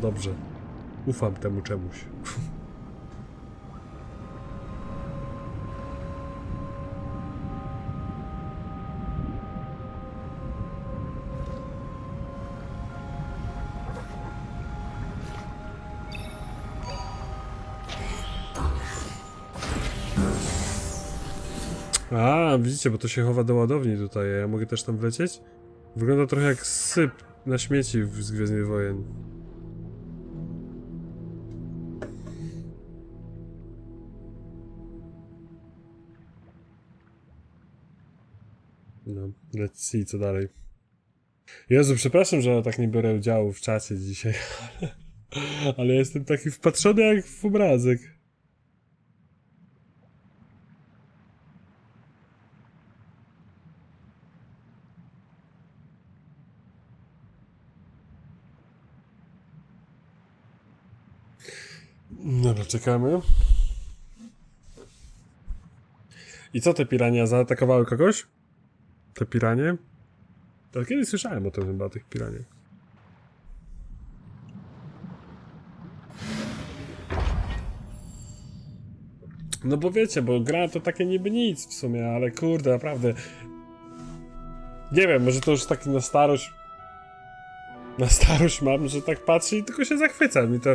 Dobrze. Ufam temu czemuś. A, widzicie, bo to się chowa do ładowni tutaj, ja mogę też tam wlecieć? Wygląda trochę jak syp na śmieci z Gwiezdnych Wojen. Let's see, co dalej. Jezu, przepraszam, że tak nie biorę udziału w czacie dzisiaj, ale, ale jestem taki wpatrzony jak w obrazek. Dobra, czekamy. I co te pirania zaatakowały kogoś? Te piranie? To kiedyś słyszałem o tym chyba, o tych piraniach. No bo wiecie, bo gra to takie niby nic w sumie, ale kurde, naprawdę. Nie wiem, może to już taki na starość. Na starość mam, że tak patrzę i tylko się zachwyca. Mi to.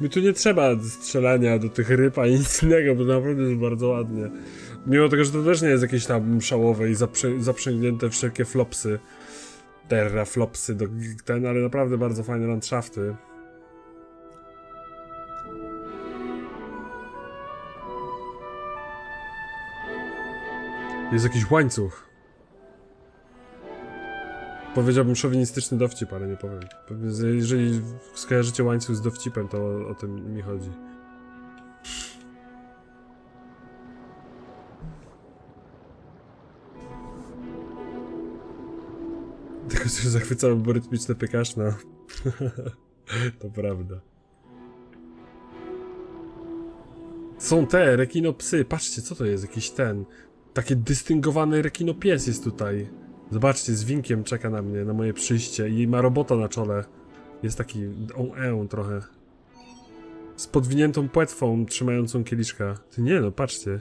Mi tu nie trzeba strzelania do tych ryb ani nic innego, bo naprawdę jest bardzo ładnie. Mimo tego, że to też nie jest jakieś tam szałowe i zaprzęgnięte wszelkie flopsy. Terra flopsy do ten, ale naprawdę bardzo fajne landschafty. Jest jakiś łańcuch. Powiedziałbym szowinistyczny dowcip, ale nie powiem. Jeżeli skojarzycie łańcuch z dowcipem, to o, o tym mi chodzi. Zachwycałem, bo rytmiczne pykasz, no. to prawda. Są te rekinopsy. Patrzcie, co to jest? Jakiś ten. Taki dystyngowany rekinopies jest tutaj. Zobaczcie, z winkiem czeka na mnie, na moje przyjście i ma robota na czole. Jest taki on trochę. Z podwiniętą płetwą trzymającą kieliszka. Ty nie no, patrzcie.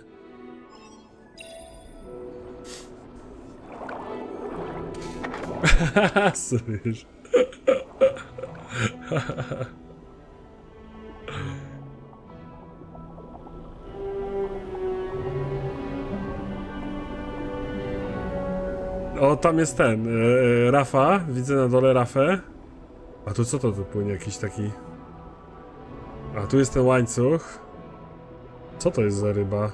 Słysz. O, tam jest ten, e, Rafa, widzę na dole Rafę. A tu co to tu płynie jakiś taki... A tu jest ten łańcuch. Co to jest za ryba?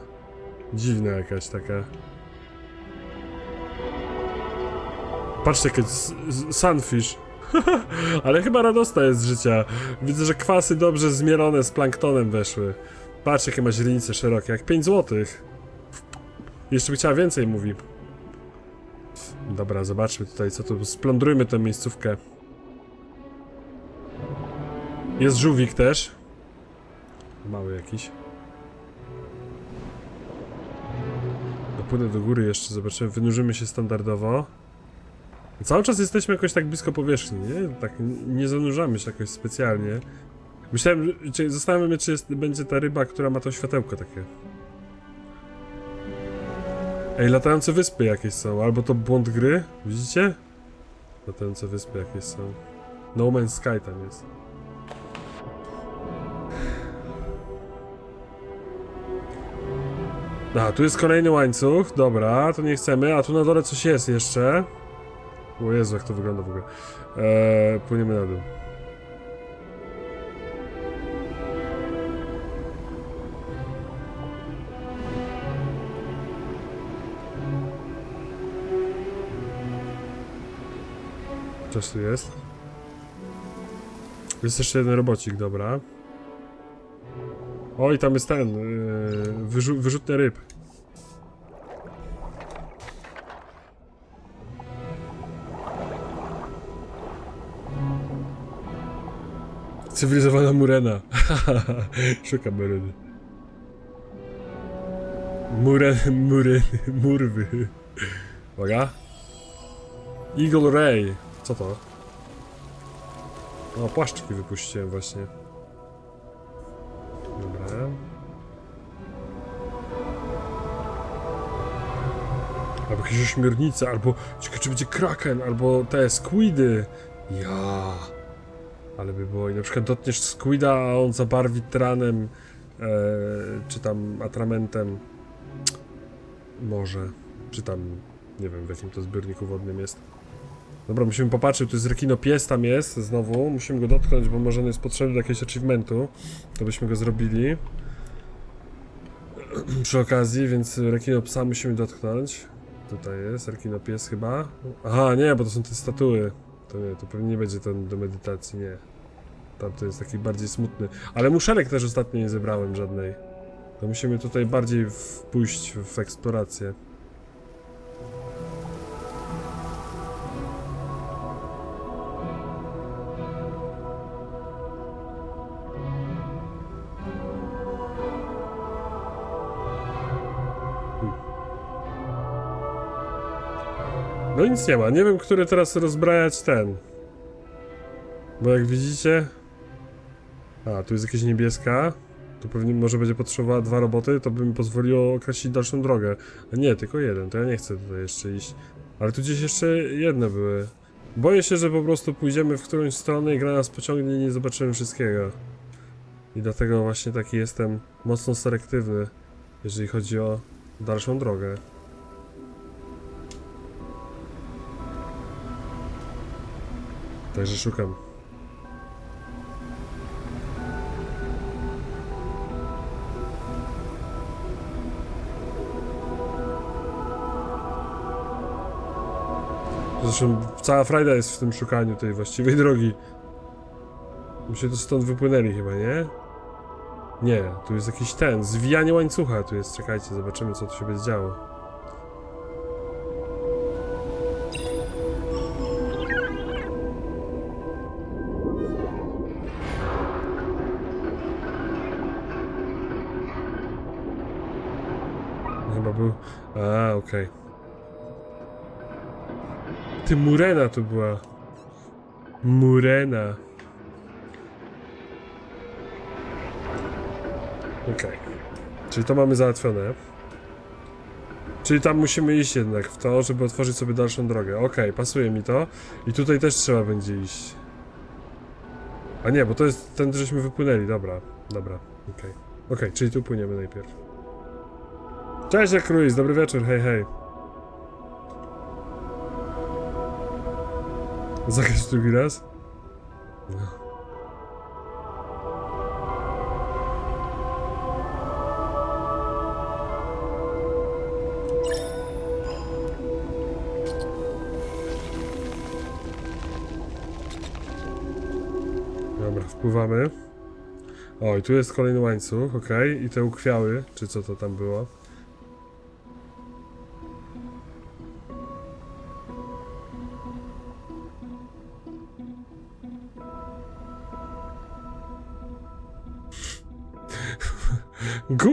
Dziwna jakaś taka. Patrzcie, jaki s- s- sunfish. Ale chyba radosna jest z życia. Widzę, że kwasy dobrze zmielone z planktonem weszły. Patrz, jakie ma źrenice szerokie, jak 5 złotych. Jeszcze by chciała więcej, mówi. Dobra, zobaczmy tutaj, co tu. Splądrujmy tę miejscówkę. Jest żółwik też. Mały jakiś. Dopłynę do góry jeszcze, zobaczymy. Wynurzymy się standardowo. Cały czas jesteśmy jakoś tak blisko powierzchni, nie? Tak nie zanurzamy się jakoś specjalnie. Myślałem, czy, zastanawiam się, czy jest, będzie ta ryba, która ma to światełko takie. Ej, latające wyspy jakieś są, albo to błąd gry, widzicie? Latające wyspy jakieś są. No Man's Sky tam jest. A, tu jest kolejny łańcuch, dobra, to nie chcemy, a tu na dole coś jest jeszcze. O Jezu, jak to wygląda w ogóle. Eee, płyniemy na dół. Coś tu jest. Jest jeszcze jeden robocik, dobra. Oj, tam jest ten, yy, wyrzu wyrzutny ryb. Cywilizowana murena. Szukam mureny. Muren, muren, murwy. Uwaga. Eagle Ray. Co to? O, płaszczki wypuściłem właśnie. Dobra. Albo jakieś ośmiornice, albo ciekawe czy będzie kraken, albo te squidy. Ja. Ale by było, i na przykład dotkniesz squida, a on zabarwi tranem, e, czy tam atramentem. Może. Czy tam, nie wiem w jakim to zbiorniku wodnym jest. Dobra, musimy popatrzeć, tu jest rekino pies tam jest, znowu. Musimy go dotknąć, bo może on jest potrzebny do jakiegoś achievementu. To byśmy go zrobili. Przy okazji, więc rekino psa musimy dotknąć. Tutaj jest, rekino pies chyba. Aha, nie, bo to są te statuły. To nie, to pewnie nie będzie ten do medytacji, nie. Tam to jest taki bardziej smutny. Ale muszelek też ostatnio nie zebrałem żadnej. To musimy tutaj bardziej w, pójść w eksplorację. No nic nie ma. Nie wiem, który teraz rozbrajać ten. Bo jak widzicie... A, tu jest jakieś niebieska. Tu pewnie może będzie potrzebowała dwa roboty, to by mi pozwoliło określić dalszą drogę. A nie, tylko jeden, to ja nie chcę tutaj jeszcze iść. Ale tu gdzieś jeszcze jedne były. Boję się, że po prostu pójdziemy w którąś stronę i gra nas pociągnie i nie zobaczymy wszystkiego. I dlatego właśnie taki jestem mocno selektywny, jeżeli chodzi o dalszą drogę. Także szukam. Zresztą cała frajda jest w tym szukaniu tej właściwej drogi. Myśmy to stąd wypłynęli chyba, nie? Nie, tu jest jakiś ten, zwijanie łańcucha tu jest, czekajcie, zobaczymy co tu się będzie działo. Chyba był... A, okej. Ty, Murena tu była. Murena. Okej. Czyli to mamy załatwione. Czyli tam musimy iść jednak w to, żeby otworzyć sobie dalszą drogę. Okej, pasuje mi to. I tutaj też trzeba będzie iść. A nie, bo to jest ten, żeśmy wypłynęli. Dobra, dobra, okej. Okej, czyli tu płyniemy najpierw. Cześć, jak Ruiz, dobry wieczór, hej, hej. Zagrać drugi raz? Dobra, wpływamy. O, i tu jest kolejny łańcuch, ok. I te ukwiały, czy co to tam było.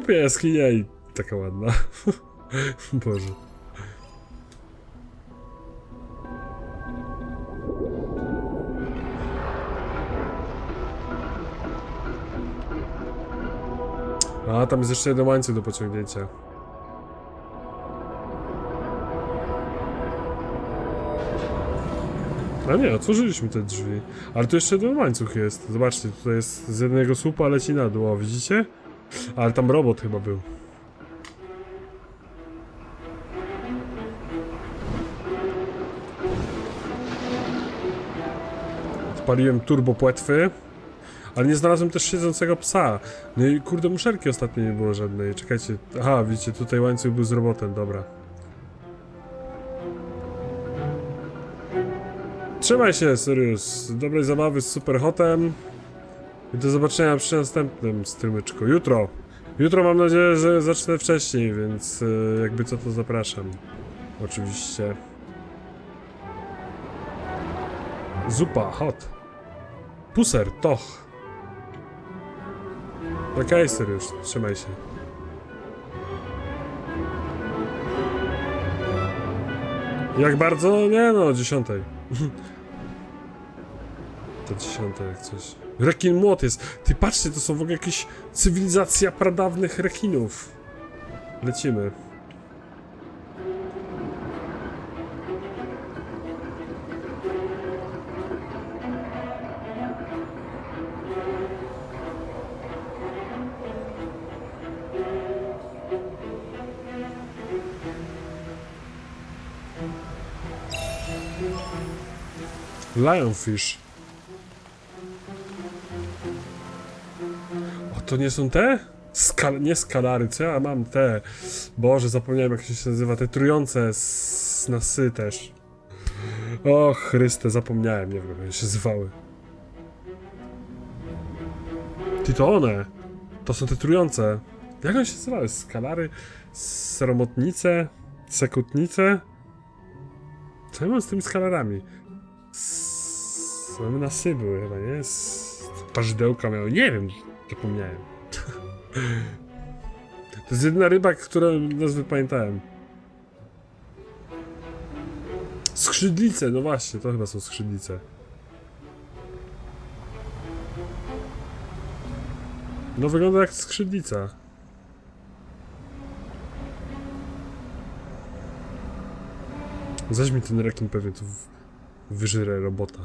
Głupia jaskinia i taka ładna. Boże. A, tam jest jeszcze jeden łańcuch do pociągnięcia. A nie, otworzyliśmy te drzwi. Ale tu jeszcze jeden łańcuch jest. Zobaczcie, tutaj jest z jednego słupa leci na dół, o, widzicie? Ale tam robot chyba był. Odpaliłem turbo płetwy. Ale nie znalazłem też siedzącego psa. No i kurde, muszelki ostatnio nie było żadnej. Czekajcie. Aha, widzicie, tutaj łańcuch był z robotem, dobra. Trzymaj się, Sirius. Dobrej zabawy z Superhotem. I do zobaczenia przy następnym strymyczku. Jutro. Jutro mam nadzieję, że zacznę wcześniej, więc e, jakby co to zapraszam. Oczywiście. Zupa, hot. Puser, toch. Okay, Sirius, trzymaj się. Jak bardzo? Nie no, dziesiątej. To dziesiąte jak coś. Rekin młot jest. Ty patrzcie, to są w ogóle jakieś cywilizacja pradawnych rekinów. Lecimy. Lionfish. To nie są te? Skal nie skalary, co ja mam te? Boże, zapomniałem jak się nazywa, te trujące s na sy też. O Chryste, zapomniałem, nie wiem jak się zwały. Ty to one! To są te trujące. Jak one się nazywały? Skalary? Sromotnice? Sekutnice? Co ja mam z tymi skalarami? S- One na sy były chyba, nie? S- Parzydełka miały, nie wiem, zapomniałem. To jest jedyna ryba, którą nazwy pamiętałem. Skrzydlice, no właśnie, to chyba są skrzydlice. No wygląda jak skrzydlica. Zaś mi ten rekin pewnie tu w- wyżre robota.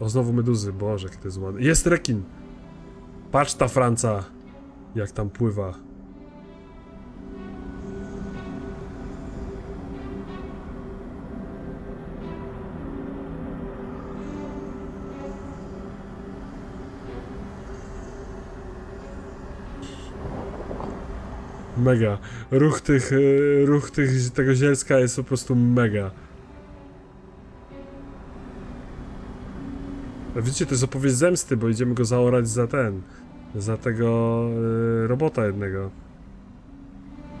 O, znowu meduzy, boże, jak to jest ładne. Jest rekin! Patrz ta Franca, jak tam pływa. Mega. Ruch tych, e, ruch tych, tego zielska jest po prostu mega. Widzicie, to jest opowieść zemsty, bo idziemy go zaorać za ten, za tego e, robota jednego.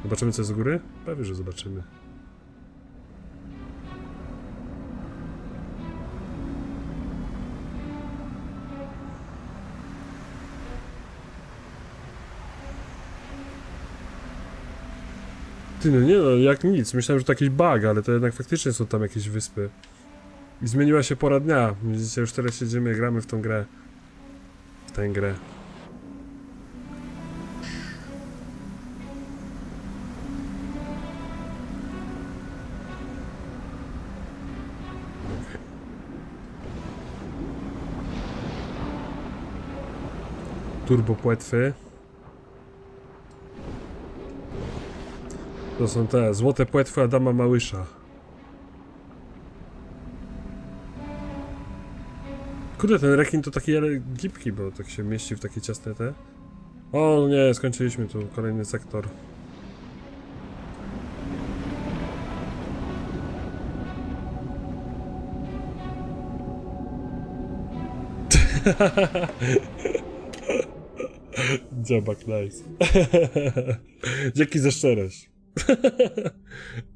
Zobaczymy co jest z góry? Pewnie, że zobaczymy. Ty, no nie no, jak nic. Myślałem, że to jakiś bug, ale to jednak faktycznie są tam jakieś wyspy. I zmieniła się pora dnia. Widzicie, już teraz siedzimy, gramy w tą grę. W tę grę. Turbo płetwy. To są te złote płetwy Adama Małysza. Kurde, ten rekin to taki ale gipki, bo tak się mieści w takie ciasne te. O nie, skończyliśmy tu kolejny sektor. Dziabak, nice. Dzięki za szczerość.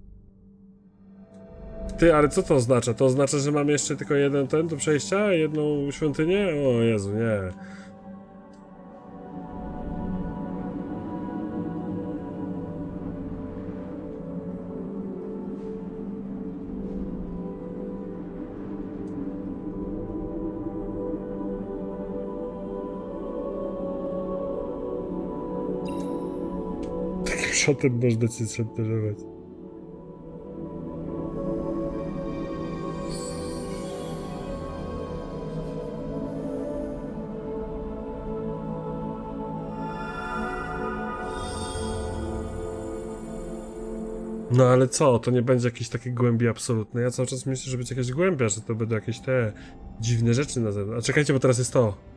Ty, ale co to oznacza? To oznacza, że mam jeszcze tylko jeden ten do przejścia? Jedną świątynię? O Jezu, nie. Takim szotem można cię szantażować. No ale co, to nie będzie jakieś takie głębi absolutne. Ja cały czas myślę, że będzie jakaś głębia, że to będą jakieś te dziwne rzeczy na zewnątrz. A czekajcie, bo teraz jest to.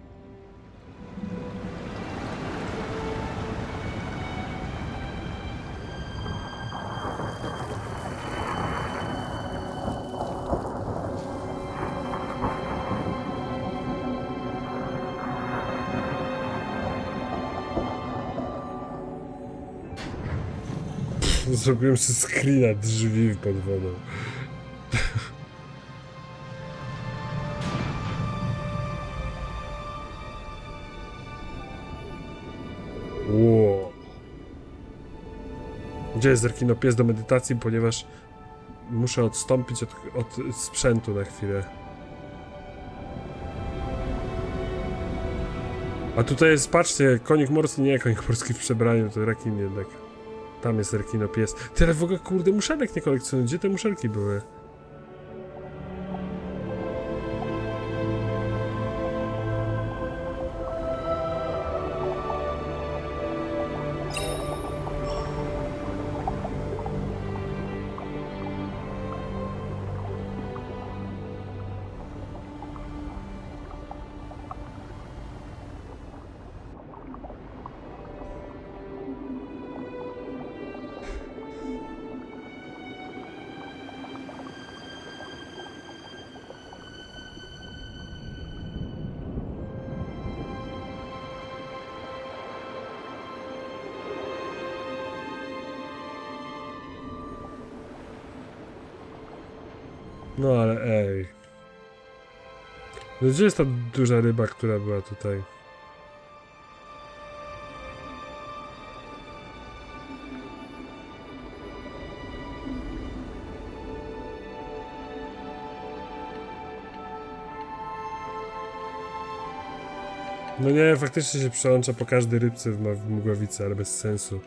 Zrobiłem sobie screena drzwi pod wodą. Wow. Gdzie jest Zerkino pies do medytacji, ponieważ muszę odstąpić od, od sprzętu na chwilę. A tutaj jest, patrzcie, konik morski, nie konik morski w przebraniu, to rekin jednak. Tam jest rekino pies. Tyle w ogóle, kurde, muszelek nie kolekcjonuję. Gdzie te muszelki były? No ale ej. No gdzie jest ta duża ryba, która była tutaj? No nie, faktycznie się przełącza po każdej rybce w, mgławicy, ale bez sensu.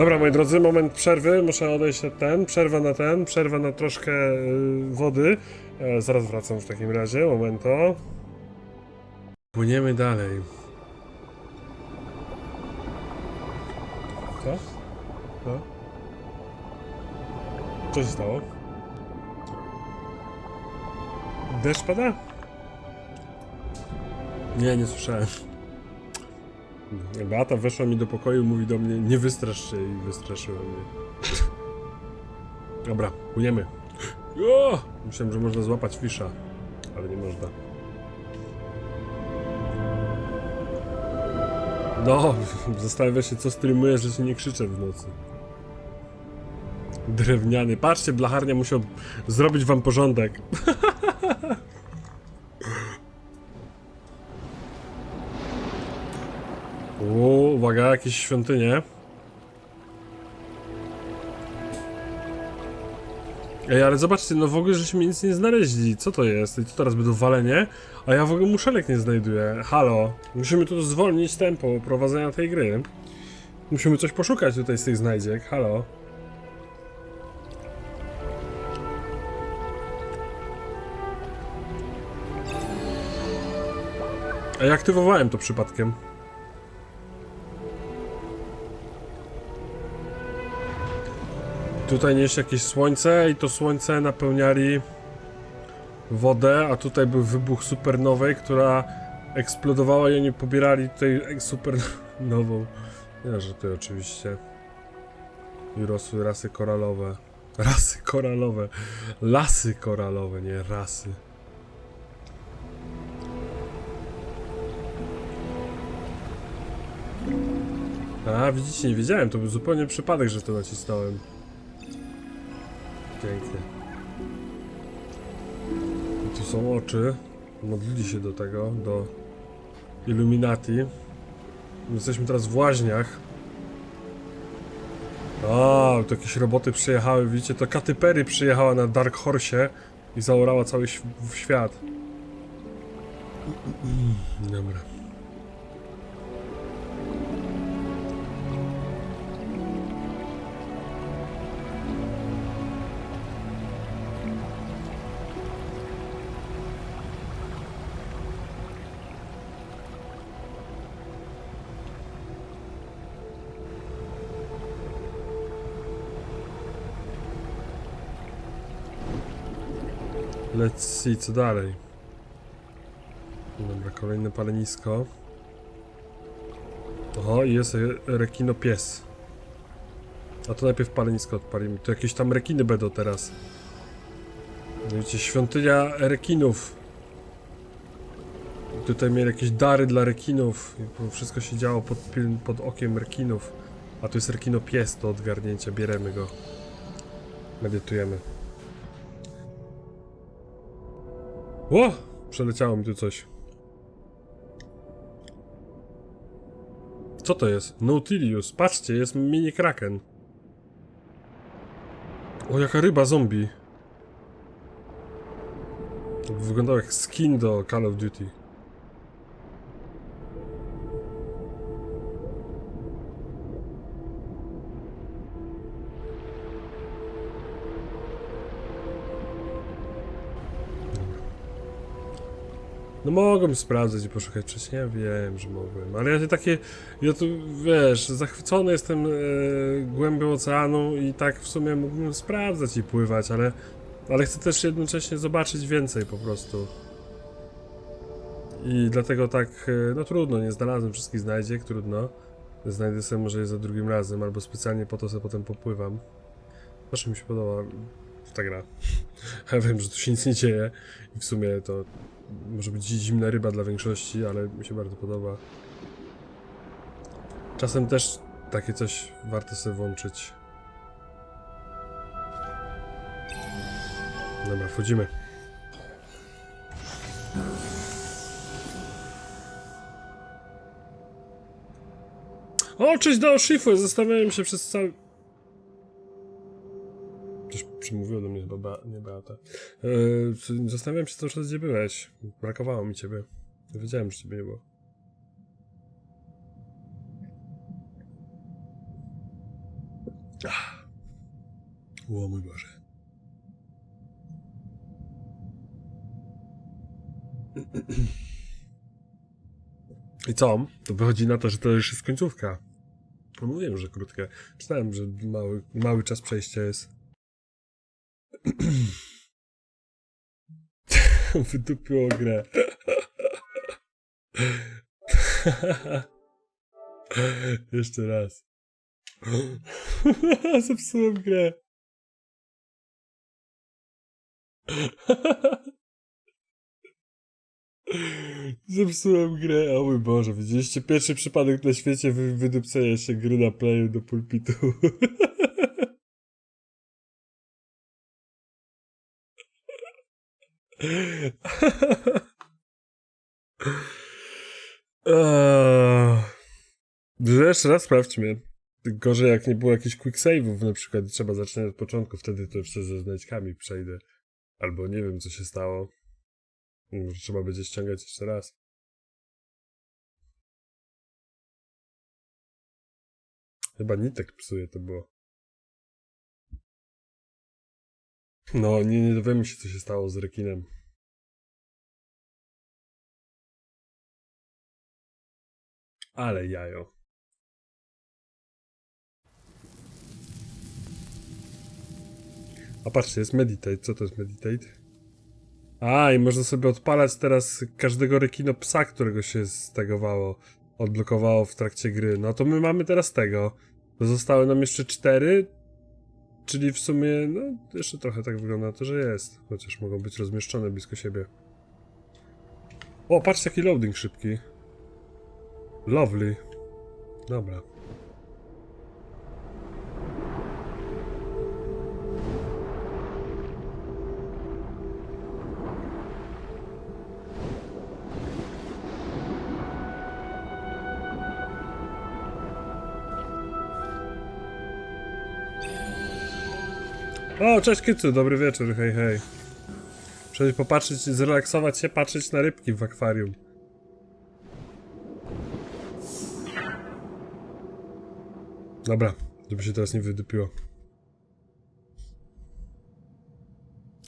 Dobra, moi drodzy, moment przerwy. Muszę odejść na ten. Przerwa na ten, przerwa na troszkę y, wody. E, zaraz wracam w takim razie. Momento. Płyniemy dalej. Co? Co? Co się stało? Deszcz pada? Nie, nie słyszałem. Beata weszła mi do pokoju, mówi do mnie, nie wystrasz się i wystraszyła mnie. Dobra, płyniemy. Myślałem, że można złapać fisza, ale nie można. No, zastanawiam się, co streamujesz, że się nie krzyczę w nocy. Drewniany. Patrzcie, blacharnia musiał zrobić wam porządek. O, uwaga, jakieś świątynie. Ej, ale zobaczcie, no w ogóle żeśmy nic nie znaleźli. Co to jest? I to teraz będą walenie? A ja w ogóle muszelek nie znajduję. Halo. Musimy tu zwolnić tempo prowadzenia tej gry. Musimy coś poszukać tutaj z tych znajdziek. Halo. A ja aktywowałem to przypadkiem. Tutaj nie jest jakieś słońce i to słońce napełniali wodę, a tutaj był wybuch supernowej, która eksplodowała i oni pobierali tutaj supernową. Ja, że to oczywiście. I rosły rasy koralowe. Rasy koralowe. Lasy koralowe, nie rasy. A, widzicie, nie wiedziałem, to był zupełnie przypadek, że to nacisnąłem. Pięknie. Tu są oczy. Modlili się do tego, do Illuminati. Jesteśmy teraz w łaźniach. A, tu jakieś roboty przyjechały, widzicie, to Katy Perry przyjechała na Dark Horse i zaorała cały świat. Dobra. Let's see, co dalej. Dobra, kolejne palenisko. Oho, jest re- rekino pies. A to najpierw palenisko odpalimy. Tu jakieś tam rekiny będą teraz. Widzicie, świątynia rekinów. Tutaj mieli jakieś dary dla rekinów. To wszystko się działo pod, pod okiem rekinów. A tu jest rekino pies do odgarnięcia. Bieremy go. Medytujemy. O! Przeleciało mi tu coś. Co to jest? Nautilius. Patrzcie, jest mini kraken. O, jaka ryba zombie. Wyglądał jak skin do Call of Duty. No mogłem sprawdzać i poszukać wcześniej, ja wiem, że mogłem, ale ja się takie, ja tu, wiesz, zachwycony jestem e, głębią oceanu i tak w sumie mógłbym sprawdzać i pływać, ale, ale chcę też jednocześnie zobaczyć więcej po prostu. I dlatego tak, e, no trudno, nie znalazłem wszystkich znajdziek, trudno. Znajdę sobie może je za drugim razem, albo specjalnie po to sobie potem popływam. Zawsze mi się podoba ta gra. Ja wiem, że tu się nic nie dzieje i w sumie to może być zimna ryba dla większości, ale mi się bardzo podoba. Czasem też takie coś warto sobie włączyć. Dobra, wchodzimy. O, cześć do Shifu! Zastanawiałem się przez cały... Ktoś przemówił do mnie chyba, Bea, nie Beata. Yy, zastanawiałem się cały czas, gdzie byłeś. Brakowało mi ciebie. Wiedziałem, że ciebie nie było. Ach. O mój Boże. I co? To wychodzi na to, że to już jest końcówka. No mówiłem, że krótkie. Czytałem, że mały, mały czas przejścia jest. Wydupiło grę. Jeszcze raz. Zepsułem grę. Zepsułem grę, o mój Boże, widzieliście pierwszy przypadek na świecie wy wydupcenia się gry na playu do pulpitu. Jeszcze raz sprawdźmy. Gorzej jak nie było jakichś quick save'ów na przykład trzeba zaczynać od początku, wtedy to jeszcze ze znajdźkami przejdę. Albo nie wiem co się stało. Może trzeba będzie ściągać jeszcze raz. Chyba nitek psuje to było. No, nie, nie dowiemy się co się stało z rekinem. Ale jajo. A patrzcie, jest meditate. Co to jest meditate? A, i można sobie odpalać teraz każdego rekino psa, którego się stegowało, odblokowało w trakcie gry. No to my mamy teraz tego. Zostały nam jeszcze cztery, czyli w sumie, no, jeszcze trochę tak wygląda na to, że jest. Chociaż mogą być rozmieszczone blisko siebie. O, patrz jaki loading szybki. Lovely. Dobra. O, cześć Kycu, dobry wieczór, hej hej. Przejść popatrzeć, zrelaksować się, patrzeć na rybki w akwarium. Dobra, żeby się teraz nie wydupiło.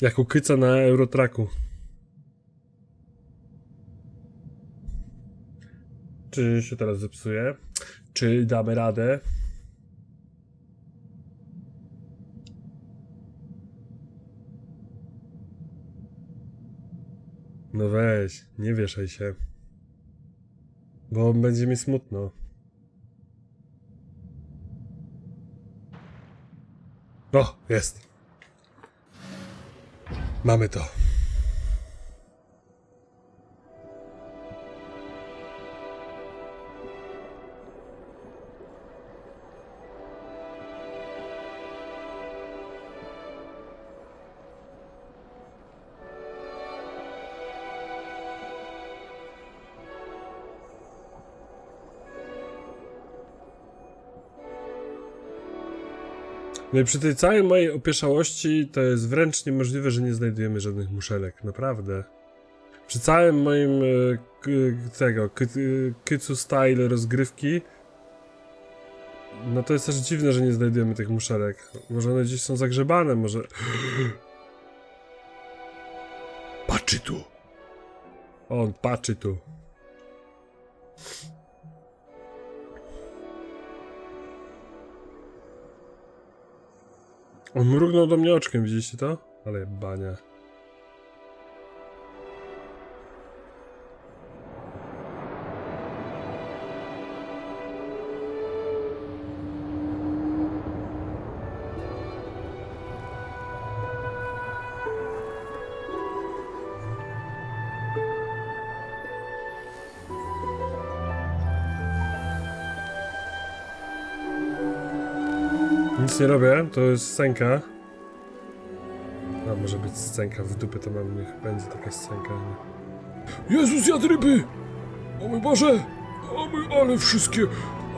Jak u na Eurotraku. Czy się teraz zepsuje? Czy damy radę? No weź, nie wieszaj się. Bo będzie mi smutno. O, jest. Mamy to. No i przy tej całej mojej opieszałości to jest wręcz niemożliwe, że nie znajdujemy żadnych muszelek, naprawdę. Przy całym moim e, tego e, kycu style rozgrywki no to jest też dziwne, że nie znajdujemy tych muszelek. Może one gdzieś są zagrzebane, może... Patrzy tu. On patrzy tu. On mrugnął do mnie oczkiem, widzieliście to? Ale bania. Nie robię, to jest scenka. A może być scenka w dupy, to mam, niech będzie taka scenka. Jezus jadł ryby! O mój Boże! O mój, ale wszystkie...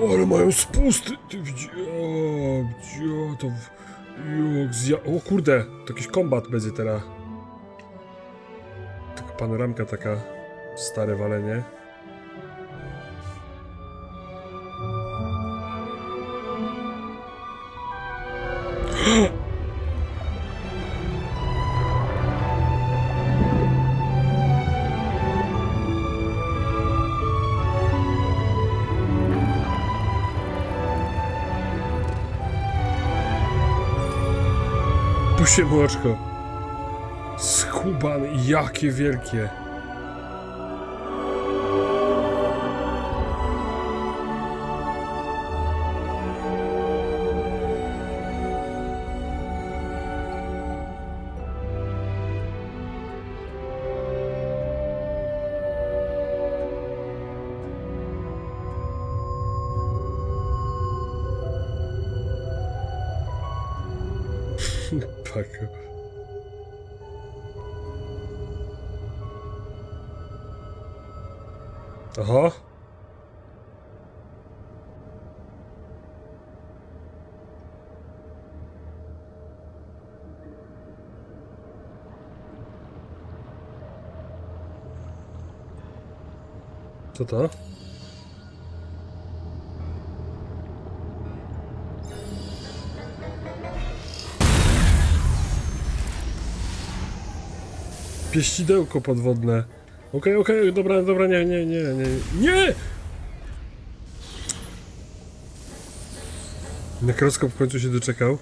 Ale mają spusty! Ty widzi... O, gdzie to... zja... O kurde, to jakiś kombat będzie teraz. Tylko panoramka taka, stare walenie. Puśćcie mu oczko. Schubany, jakie wielkie. Paku. Aha. Co to? Pieścidełko podwodne. Okej, okej, dobra, dobra, nie, nie, nie, nie. Nie! Nekroskop w końcu się doczekał.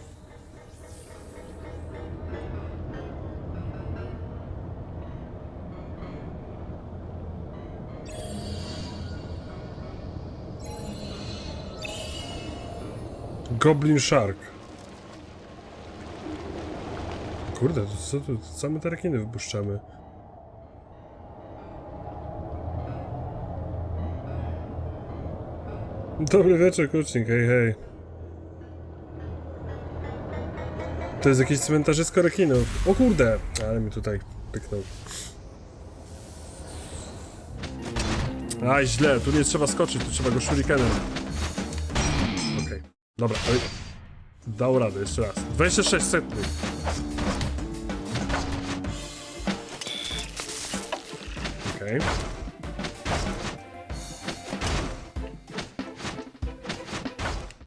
Goblin Shark. Kurde, to co tu? Same te rekiny wypuszczamy. Dobry wieczór, klucznik, hej, hej. To jest jakieś cmentarzysko rekinów. O kurde! Ale mi tutaj pyknął. A, źle, tu nie trzeba skoczyć, tu trzeba go shurikenem. Okej, dobra, oj. Dał radę, jeszcze raz. 26 sekund. Okej.